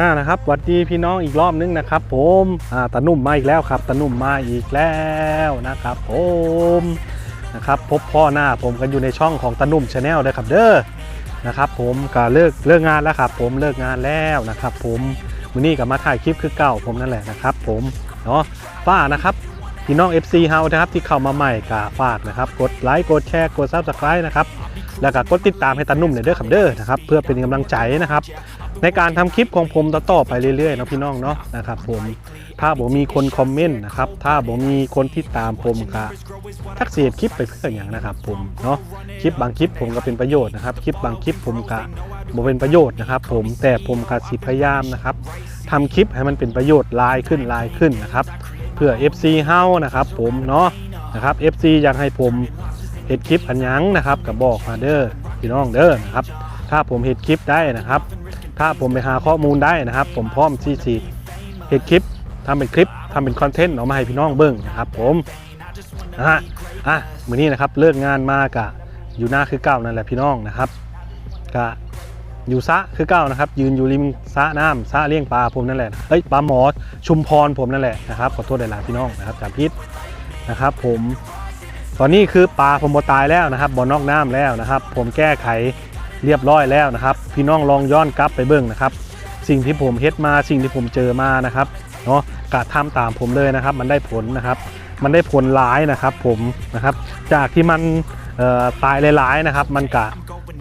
อ่านะครับสวัสดีพี่น้องอีกรอบนึงนะครับผมอ่าตานุ่มมาอีกแล้วครับตานุ่มมาอีกแล้วนะครับผมนะครับพบพ่อหน้าผมกันอยู่ในช่องของตานุ่มชาแนลเลยครับเด้อนะครับผมก็เลิกเลิกงานแล้วครับผมเลิกงานแล้วนะครับผมวันนี้ก็มาถ่ายคลิปคือเก่าผมนั่นแหละนะครับผมเนาะป้านะครับ พี่น้อง FC เฮานะครับที่เข้ามาใหม่ก็ฝากนะครับ กดไลค์กดแชร์กด Subscribe นะครับแล้วก็กดติดตามให้ตานุ่มหน่ยเด้อครับเด้อนะครับเพื่อเป็นกำลังใจนะครับ ในการทำคลิปของผมต่อๆไปเรื่อยๆนะพี่น้องเนาะนะครับผมถ้าผมมีคนคอมเมนต์นะครับถ้าผมมีคนที่ตามผมก็ทักเสียคลิปไปเพื่ออย่างนะครับผมเนาะคลิปบางคลิปผมก็เป็นประโยชน์นะครับคลิปบางคลิปผมก็บ่เป็นประโยชน์นะครับ ผมแต่ผมก็สิพยายามนะครับทำคลิปให้มันเป็นประโยชน์ลายขึ้นลายขึ้นนะครับ พื่อ FC เฮานะครับผมเนาะนะครับ FC อยากให้ผมเห็ดคลิปอันยังนะครับก็บบอกมาเด้อพี่น้องเด้อนะครับ ถ้าผมเห็ดคลิปได้นะครับ ถ้าผมไปหาข้อมูลได้นะครับ ผมพร้อมที่จะเห็ดคลิปทำเป็นคลิปทำเป็นคอนเทนต์ออกมาให้พี่น้องเบิ้งนะครับ ผมนะฮะอะมื้อนี้นะครับเลิกงานมากะอยู่หน้าคือเก้านั่นแหละพี่น้องนะครับกะ อยู่ซะคือเก้านะครับ ยืนอยู่ริมสะน้ำสะเลี้ยงปลาผมนั่นแหละเอ้ยปลาหมอชุมพรผมนั่นแหละนะครับขอโทษหลายๆพี่น้องนะครับจำพิษนะครับผมตอนนี้คือปลาผมบ่ตายแล้วนะครับบ่อนอกน้ำแล้วนะครับ ผมแก้ไขเรียบร้อยแล้วนะครับ พี่น้องลองย้อนกลับไปเบิ่งนะครับสิ่งที่ผมเฮ็ดมาสิ่งที่ผมเจอมานะครับเนาะกะทำตามผมเลยนะครับ มันได้ผลนะครับ มันได้ผลหลายนะครับผมนะครับ จากที่มันตายหลายๆนะครับ มันกะ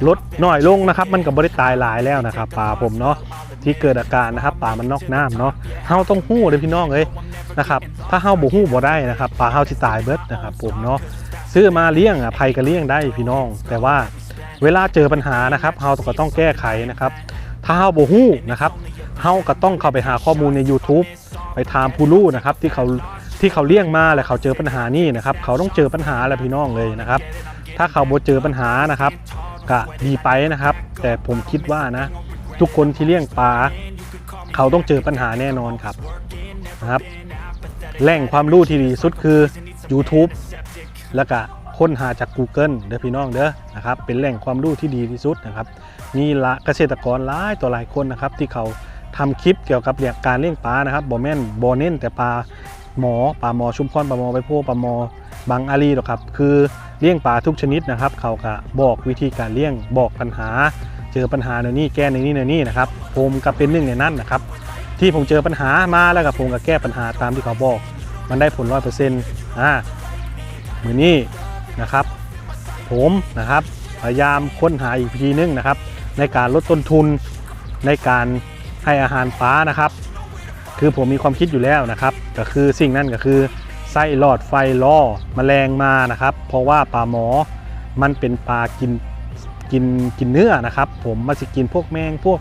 ลดน้อยลงนะครับ มันก็บ่ได้ตายหลายแล้วนะครับปลาผมเนาะที่เกิดอาการนะครับปลามันนอกน้ำเนาะเฮาต้องหู้เลยพี่น้องเอ้ยนะครับถ้าเฮาบ่หู้บ่ได้นะครับปลาเฮาสิตายเบิดนะครับผมเนาะซื้อมาเลี้ยงอะภัยก็เลี้ยงได้พี่น้อง แต่ว่าเวลาเจอปัญหานะครับเฮาก็ต้องแก้ไขนะครับ ถ้าเฮาบ่ฮู้นะครับเฮาก็ต้องเข้าไปหาข้อมูลใน YouTube ไปถามผู้รู้นะครับที่เขาที่เขาเลี้ยงมาแล้วเขาเจอปัญหานี่นะครับ เขาต้องเจอปัญหาแหละพี่น้องเลยนะครับ ถ้าเขาบ่เจอปัญหานะครับ ก็ดีไปนะครับ แต่ผมคิดว่านะ ทุกคนที่เลี้ยงปลาเขาต้องเจอปัญหาแน่นอนครับนะครับแหล่งความรู้ที่ดีสุดคือ YouTube แล้วก็ค้นหาจาก Google เด้อพี่น้องเด้อนะครับเป็นแหล่งความรู้ที่ดีที่สุดนะครับมีละเกษตรกรหลายต่อหลายคนนะครับ ที่เขาทำคลิปเกี่ยวกับเรื่องการเลี้ยงปลานะครับบ่แม่นบ่เน้นแต่ปลาหมอปลาหมอชุมพรปลาหมอไปโพปลาหมอ บางอาลีหรอกครับคือเลี้ยงปลาทุกชนิดนะครับ เขาก็บอกวิธีการเลี้ยงบอกปัญหา เจอปัญหาในนี้แก้ในนี้ในนี้นะครับผมก็เป็นหนึ่งในนั้นนะครับ ที่ผมเจอปัญหามาแล้วกับผมก็แก้ปัญหาตามที่เขาบอก มันได้ผลร้อยเปอร์เซ็นต์อ่ามือนี้นะครับ ผมนะครับพยายามค้นหาอีกทีนึงนะครับ ในการลดต้นทุนในการให้อาหารปลานะครับ คือผมมีความคิดอยู่แล้วนะครับ ก็คือสิ่งนั้นก็คือ ไส้หลอดไฟล่อแมลงมานะครับ เพราะว่าปลาหมอมันเป็นปลากินกินกินเนื้อนะครับ ผมมันจะกินพวกแมงพวก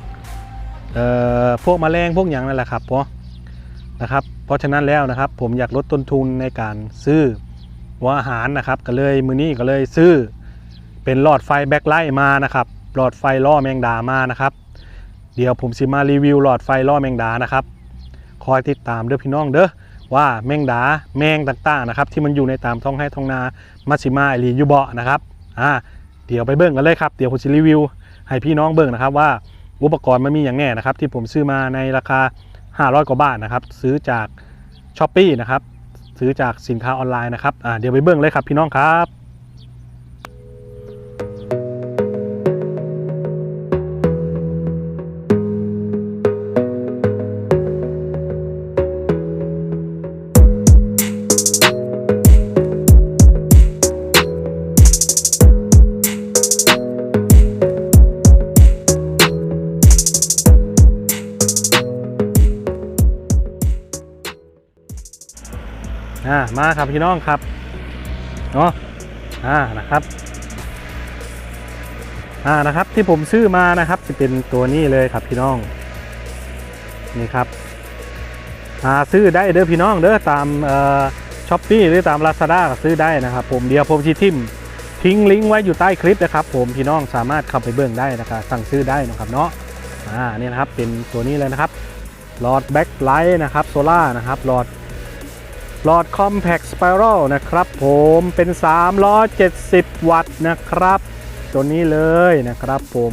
เอ่อพวกแมลงพวกอย่างนั่นแหละครับเพราะนะครับ เพราะฉะนั้นแล้วนะครับ ผมอยากลดต้นทุนในการซื้อหัวอาหารนะครับ ก็เลยมือนี้ก็เลยซื้อ เป็นหลอดไฟแบ็คไลท์มานะครับหลอดไฟล่อแมงดามานะครับ เดี๋ยวผมสิมารีวิวหลอดไฟล่อแมงดานะครับ คอยติดตามเด้อพี่น้องเด้อ ว่าแมงดาแมงต่างๆนะครับ ที่มันอยู่ในตามท้องไร่ท้องนามาชิมาอีหลีอยูเบาะนะครับอ่าเดี๋ยวไปเบิ่งกันเลยครับเดี๋ยวผมจะรีวิว ให้พี่น้องเบิ่งนะครับว่าอุปกรณ์มันมีอย่างแน่นะครับ ที่ผมซื้อมาในราคา 500 กว่าบาทนะครับ ซื้อจากช้อปปีนะครับซื้อจากสินค้าออนไลน์นะครับอ่าเดี๋ยวไปเบิ่งเลยครับพี่น้องครับ มาครับพี่น้องครับเนาะอ่านะครับอ่านะครับที่ผมซื้อมานะครับจะเป็นตัวนี้เลยครับพี่น้องนี่ครับหาซื้อได้เด้อพี่น้องเด้อตามเอ่อช้อปปี้หรือตาม Lazada ก็ซื้อได้นะครับ ผมเดี๋ยวผมชี้ทิมทิ้งลิงก์ไว้อยู่ใต้คลิปนะครับ ผมพี่น้องสามารถเข้าไปเบิ่งได้นะครับสั่งซื้อได้นะครับเนาะอ่านี่นะครับเป็นตัวนี้เลยนะครับหลอดแบ็คไลท์นะครับโซล่านะครับหลอด หลอด Compact Spiral นะครับผมเป็น 370 วัตต์นะครับ ตัวนี้เลยนะครับผม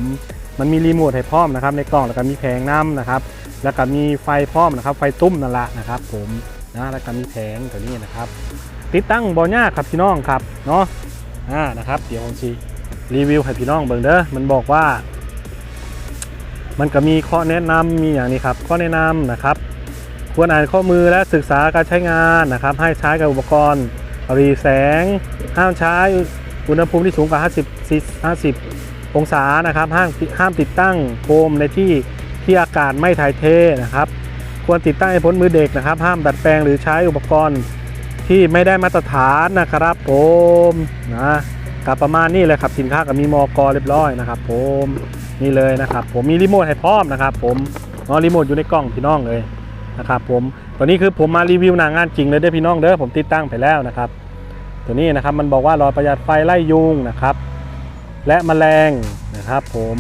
มันมีรีโมทให้พร้อมนะครับในกล่องแล้วก็มีแผงน้ำนะครับ แล้วก็มีไฟพร้อมนะครับ ไฟตุ้มนั่นละนะครับ ผมนะแล้วก็มีแผงตัวนี้นะครับ ติดตั้งบอยาครับพี่น้องครับเนาะอ่านะครับ เดี๋ยวผมสิรีวิวให้พี่น้องเบิ่งเด้อมันบอกว่า มันก็มีข้อแนะนำมีอย่างนี้ครับ ข้อแนะนำนะครับ ควรอ่านข้อมือและศึกษาการใช้งานนะครับ ให้ใช้กับอุปกรณ์รีแสง ห้ามใช้อุณหภูมิที่สูงกว่า 50 50 องศานะครับห้ามห้ามติดตั้งโคมในที่ที่อากาศไม่ถ่ายเทนะครับ ควรติดตั้งให้พ้นมือเด็กนะครับ ห้ามดัดแปลงหรือใช้อุปกรณ์ที่ไม่ได้มาตรฐานนะครับผมนะกับประมาณนี้เลยครับสินค้ากับมีมอกเรียบร้อยนะครับ ผมนี่เลยนะครับ ผมมีรีโมทให้พร้อมนะครับ ผมเนาะรีโมทอยู่ในกล้องพี่น้องเลย นะครับผมตัวนี้คือผมมารีวิวหนางานจริงเลยเด้อพี่น้องเด้อผมติดตั้งไปแล้วนะครับ ตัวนี้นะครับมันบอกว่าหลอดประหยัดไฟไล่ยุงนะครับ และแมลงนะครับ ผม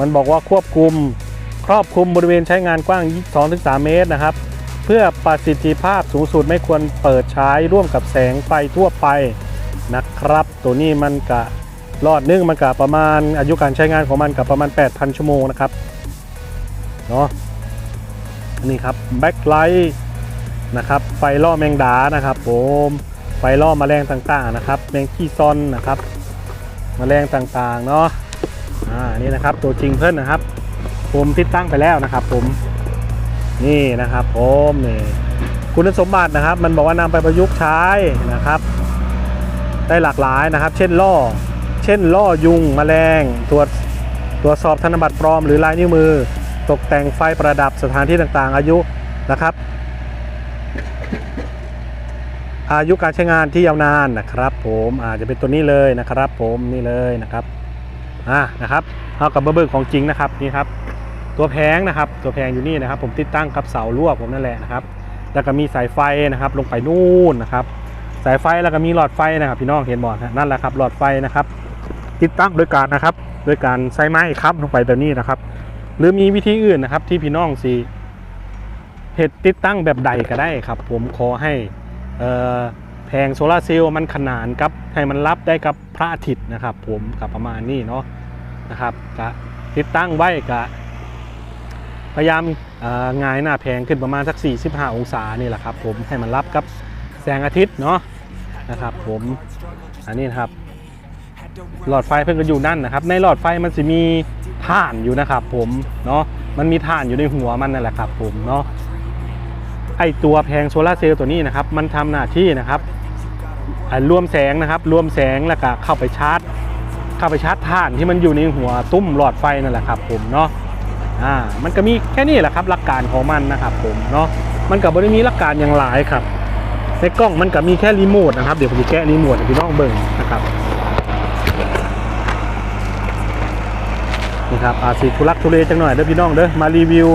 มันบอกว่าควบคุมครอบคลุมบริเวณใช้งานกว้าง 2-3 เมตรนะครับ เพื่อประสิทธิภาพสูงสุดไม่ควรเปิดใช้ร่วมกับแสงไฟทั่วไปนะครับ ตัวนี้มันกะรอดนึงมันกะประมาณอายุการใช้งานของมันกับประมาณ 8,000 ชั่วโมงนะครับเนาะ นนี้ครับแบ็คไลท์นะครับไฟล่อแมงดานะครับผมไฟล่อแมลงต่างๆนะครับแมงขี้ซอนนะครับแมลงต่างๆเนาะอ่านี่นะครับตัวจริงเพื่อนนะครับ ผมติดตั้งไปแล้วนะครับ ผมนี่นะครับผมนี่คุณสมบัตินะครับ มันบอกว่านำไปประยุกต์ใช้นะครับ ได้หลากหลายนะครับ เช่นล่อ เช่นล่อยุงแมลงตรวจตรวจสอบธนบัตรปลอมหรือลายนิ้วมือ ตกแต่งไฟประดับสถานที่ต่างๆ อายุนะครับ อายุการใช้งานที่ยาวนานนะครับ ผมอาจจะเป็นตัวนี้เลยนะครับ ผมนี่เลยนะครับอ่านะครับเอากับเบอร์เบอร์ของจริงนะครับนี่ครับ ตัวแพงนะครับ ตัวแพงอยู่นี่นะครับ ผมติดตั้งกับเสาลวกผมนั่นแหละนะครับ แล้วก็มีสายไฟนะครับ ลงไปนู่นนะครับ สายไฟแล้วก็มีหลอดไฟนะครับ พี่น้องเห็นบอดนั่นแหละครับ หลอดไฟนะครับ ติดตั้งโดยการนะครับ โดยการใช้ไม้ครับลงไปแบบนี้นะครับ หรือมีวิธีอื่นนะครับที่พี่น้องสีเหตุติดตั้งแบบใดก็ได้ครับ ผมขอให้แผงโซลาร์เซลล์มันขนานกับให้มันรับได้กับพระอาทิตย์นะครับ ผมกับประมาณนี้เนาะนะครับก็ติดตั้งไว้กับพยายามงายหน้าแผงขึ้นประมาณสัก 45 องศานี่แหละครับ ผมให้มันรับกับแสงอาทิตย์เนาะนะครับ ผมอันนี้นครับ หลอดไฟเพิ่งก็อยู่นั่นนะครับ ในหลอดไฟมันจะมี ถ่านอยู่นะครับผมเนาะมันมีถ่านอยู่ในหัวมันนั่นแหละครับผมเนาะไอตัวแผงโซลาร์เซลล์ตัวนี้นะครับมันทำหน้าที่นะครับรวมแสงนะครับรวมแสงแล้วก็เข้าไปชาร์จ เข้าไปชาร์จถ่านที่มันอยู่ในหัวตุ้มหลอดไฟนั่นแหละครับผมเนาะอ่ามันก็มีแค่นี้แหละครับหลักการของมันนะครับผมเนาะมันกับบริมีหลักการอย่างหลายครับในกล้องมันก็มีแค่รีโมทนะครับเดี๋ยวผมจะแกะรีโมทให้พี่น้องเบิ่งนะครับ นี่ครับอาสีทุลักทุเลจังหน่อยเด้อพี่น้องเด้อมารีวิว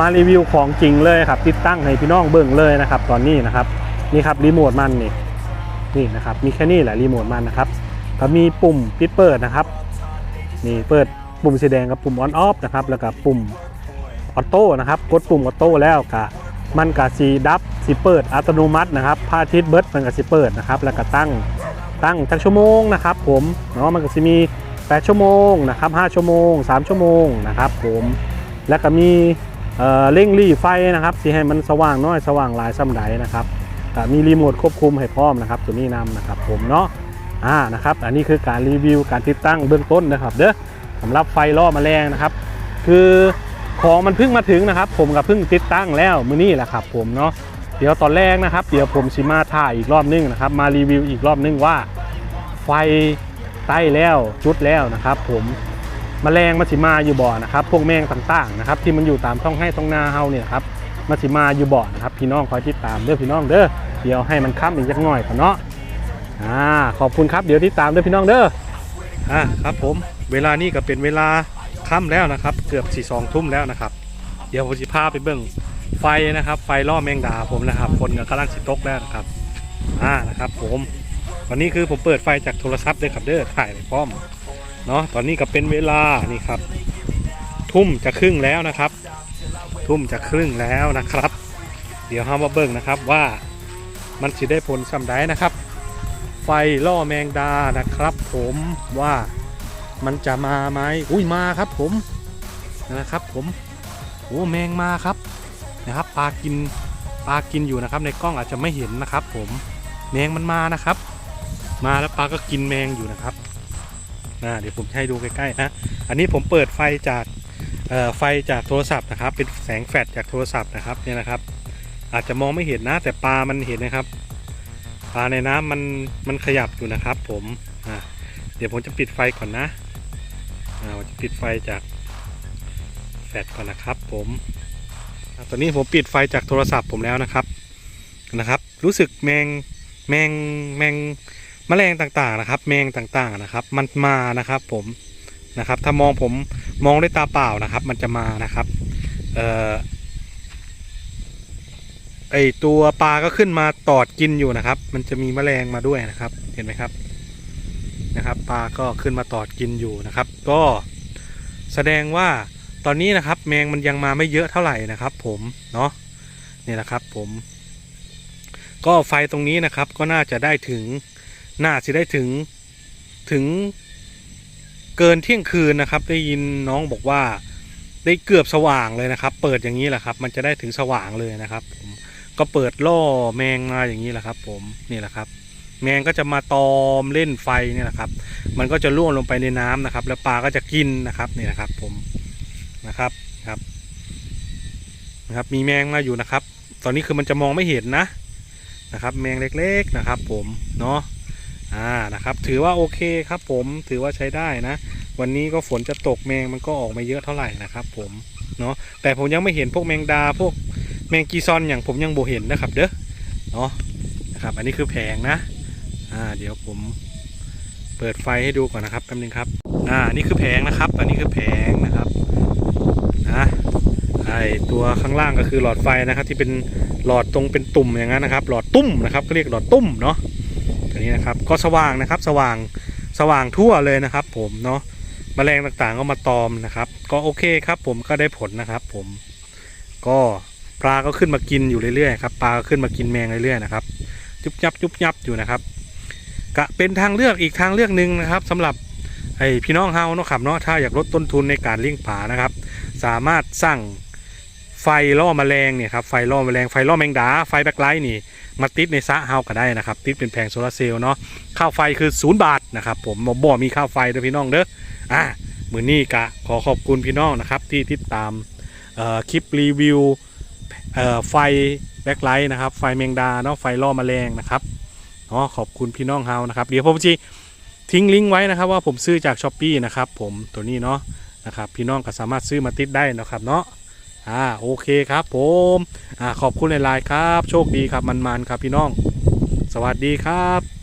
มารีวิวของจริงเลยครับ ติดตั้งให้พี่น้องเบิ่งเลยนะครับ ตอนนี้นะครับนี่ครับรีโมทมันนี่นี่นะครับมีแค่นี้แหละรีโมทมันนะครับก็มีปุ่มปิดเปิดนะครับนี่เปิดปุ่มสีแดงกับปุ่มออนออฟนะครับแล้วก็ปุ่มออโต้นะครับกดปุ่มออโต้แล้วก็มันก็สีดับสีเปิดอัตโนมัตินะครับพาทิตเบิร์ดมันก็สีเปิดนะครับแล้วก็ตั้งตั้งจักชั่วโมงนะครับผมเนาะมันก็จะมี 8 ชั่วโมงนะครับ 5 ชั่วโมง 3 ชั่วโมงนะครับผมแล้วก็มีเเร่งรีไฟนะครับสีให้มันสว่างน้อยสว่างหลายซ้ำใดนะครับมีรีโมทควบคุมให้พร้อมนะครับตัวนี้นำนะครับผมเนาะอ่านะครับอันนี้คือการรีวิวการติดตั้งเบื้องต้นนะครับเด้อสำหรับไฟล่อมแมลงนะครับ คือของมันเพิ่งมาถึงนะครับ ผมกับเพิ่งติดตั้งแล้วมือนี้แหละครับผมเนาะเดี๋ยวตอนแรกนะครับ เดี๋ยวผมสิมาถ่ายอีกรอบนึงนะครับ มารีวิวอีกรอบนึงว่าไฟ ใต้แล้วจุดแล้วนะครับ ผมแมลงมันสิมาอยู่บ่อนะครับ พวกแมงต่างๆนะครับ ที่มันอยู่ตามท้องให้ท้องนาเฮาเนี่ยครับมันสิมาอยู่บ่อนะครับ พี่น้องคอยติดตามเด้อพี่น้องเด้อเดี๋ยวให้มันค้ำอีกจักหน่อยก่อนเนาะอ่าขอบคุณครับเดี๋ยวที่ตามด้วยพี่น้องเด้ออ่าครับ ผมเวลานี้ก็เป็นเวลาค่ำแล้วนะครับ เกือบสี่สองทุ่มแล้วนะครับ เดี๋ยวผมจะพาไปเบิ่งไฟนะครับ ไฟล่อแมงดาผมนะครับ คนกับกำลังสิตกแล้วนะครับอ่านะครับ ผม วันนี้คือผมเปิดไฟจากโทรศัพท์ด้วยครับเด้อถ่ายในพร้อมเนาะตอนนี้ก็เป็นเวลานี่ครับ ทุ่มจะครึ่งแล้วนะครับ ทุ่มจะครึ่งแล้วนะครับ เดี๋ยวเรามาเบิ่งนะครับว่ามันสิได้ผลสำได้นะครับ ไฟล่อแมงดานะครับ ผมว่ามันจะมาไหมอุ้ยมาครับผมนะครับผมโอ้แมงมาครับนะครับปลากินปลากินอยู่นะครับ ในกล้องอาจจะไม่เห็นนะครับ ผมแมงมันมานะครับ มาแล้วปลาก็กินแมงอยู่นะครับนะเดี๋ยวผมให้ดูใกล้ๆนะ อันนี้ผมเปิดไฟจากไฟจากโทรศัพท์นะครับ เป็นแสงแฟลชจากโทรศัพท์นะครับเนี่ยนะครับ อาจจะมองไม่เห็นนะ แต่ปลามันเห็นนะครับ ปลาในน้ำมันมันขยับอยู่นะครับ ผมเดี๋ยวผมจะปิดไฟก่อนนะอ่าผมจะปิดไฟจากแฟลชก่อนนะครับ ผมตอนนี้ผมปิดไฟจากโทรศัพท์ผมแล้วนะครับนะครับ รู้สึกแมงแมงแมง แมลงต่างๆนะครับ แมงต่างๆนะครับ มันมานะครับผมนะครับ ถ้ามองผมมองด้วยตาเปล่านะครับ มันจะมานะครับ เอ่อไอตัวปลาก็ขึ้นมาตอดกินอยู่นะครับ มันจะมีแมลงมาด้วยนะครับ เห็นไหมครับนะครับ ปลาก็ขึ้นมาตอดกินอยู่นะครับ ก็แสดงว่าตอนนี้นะครับ แมงมันยังมาไม่เยอะเท่าไหร่นะครับ ผมเนาะนี่นะครับ ผม ก็ไฟตรงนี้นะครับก็น่าจะได้ถึง น่าจะได้ถึงถึงเกินเที่ยงคืนนะครับ ได้ยินน้องบอกว่าได้เกือบสว่างเลยนะครับ เปิดอย่างนี้แหละครับ มันจะได้ถึงสว่างเลยนะครับ ผมก็เปิดล่อแมงมาอย่างนี้แหละครับ ผมนี่แหละครับ แมงก็จะมาตอมเล่นไฟนี่แหละครับ มันก็จะล่วงลงไปในน้ำนะครับ แล้วปลาก็จะกินนะครับนี่นะครับ ผมนะครับครับนะครับ มีแมงมาอยู่นะครับ ตอนนี้คือมันจะมองไม่เห็นนะนะครับ แมงเล็ก ๆนะครับ ผมเนาะ อ่านะครับ ถือว่าโอเคครับผมถือว่าใช้ได้นะ วันนี้ก็ฝนจะตกแมงมันก็ออกมาเยอะเท่าไหร่นะครับ ผมเนาะแต่ผมยังไม่เห็นพวกแมงดาพวกแมงกีซอนอย่างผมยังโบเห็นนะครับ เด้อเนาะนะครับ อันนี้คือแผงนะ อ่า เดี๋ยวผมเปิดไฟให้ดูก่อนนะครับแป๊บนึงครับ อ่านี่คือแผงนะครับ อันนี้คือแผงนะครับนะไอตัวข้างล่างก็คือหลอดไฟนะครับ ที่เป็นหลอดตรงเป็นตุ่มอย่างนั้นนะครับ หลอดตุ้มนะครับก็เรียกหลอดตุ้มเนาะ นี้นะครับ ก็สว่างนะครับ สว่างสว่างทั่วเลยนะครับ ผมเนาะแมลงต่างๆก็มาตอมนะครับ ก็โอเคครับ ผมก็ได้ผลนะครับ ผมก็ปลาก็ขึ้นมากินอยู่เรื่อยๆครับปลาก็ขึ้นมากินแมงเรื่อยๆนะครับยุบยับยุบยับอยู่นะครับกะเป็นทางเลือกอีกทางเลือกหนึ่งนะครับสำหรับไอพี่น้องเฮาเนาะครับเนาะถ้าอยากลดต้นทุนในการเลี้ยงปลานะครับ สามารถสั่ง ไฟล่อแมลงเนี่ยครับไฟล่อแมลงไฟล่อแมงดาไฟแบ็คไลท์นี่มาติดในซะเฮาก็ได้นะครับ ติดเป็นแผงโซลาร์เซลล์เนาะค่าไฟคือศูนย์บาทนะครับ ผมบ่มีค่าไฟเด้อพี่น้องเด้ออ่ามือนี้กะขอขอบคุณพี่น้องนะครับที่ติดตามเอ่อคลิปรีวิวเอ่อไฟแบ็คไลท์นะครับไฟแมงดาเนาะไฟล่อแมลงนะครับเนาะขอบคุณพี่น้องเฮานะครับเดี๋ยวผมจะทิ้งลิงก์ไว้นะครับว่าผมซื้อจากช้อปปีนะครับผมตัวนี้เนาะนะครับพี่น้องก็สามารถซื้อมาติดได้นะครับเนาะ อ่าโอเคครับผมอ่าขอบคุณหลายๆครับ โชคดีครับมันๆครับพี่น้อง สวัสดีครับ